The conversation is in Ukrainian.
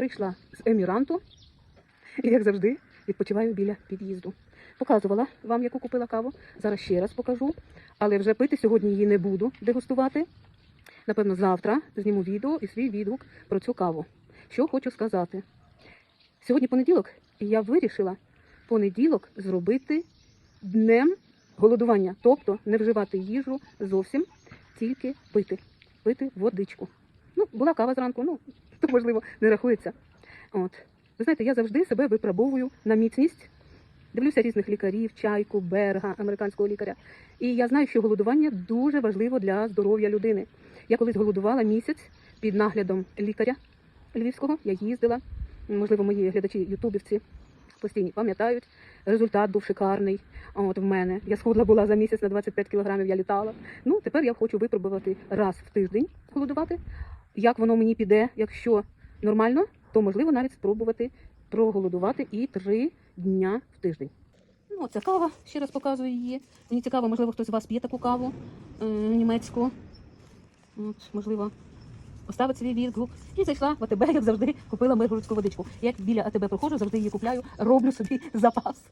Прийшла з Еміранту і, як завжди, відпочиваю біля під'їзду. Показувала вам, яку купила каву. Зараз ще раз покажу. Але вже пити сьогодні її не буду дегустувати. Напевно, завтра зніму відео і свій відгук про цю каву. Що хочу сказати. Сьогодні понеділок, і я вирішила понеділок зробити днем голодування, тобто не вживати їжу зовсім, тільки пити, пити водичку. Ну, була кава зранку, ну, можливо не рахується. От. Ви знаєте, я завжди себе випробовую на міцність. Дивлюся різних лікарів, чайку, берга, американського лікаря. І я знаю, що голодування дуже важливо для здоров'я людини. Я колись голодувала місяць під наглядом лікаря львівського. Я їздила. Можливо, мої глядачі, ютубівці постійні пам'ятають. Результат був шикарний. От в мене. Я схудла була за місяць на 25 кілограмів, я літала. Ну, тепер я хочу випробувати раз в тиждень голодувати. Як воно мені піде, якщо нормально, то можливо навіть спробувати проголодувати і три дня в тиждень. Ну, це кава, ще раз показую її. Мені цікаво, можливо, хтось з вас п'є таку каву е, німецьку. От, можливо, поставить свій відгук. І зайшла в АТБ, як завжди, купила миргородську водичку. Як біля АТБ проходжу, завжди її купляю, роблю собі запас.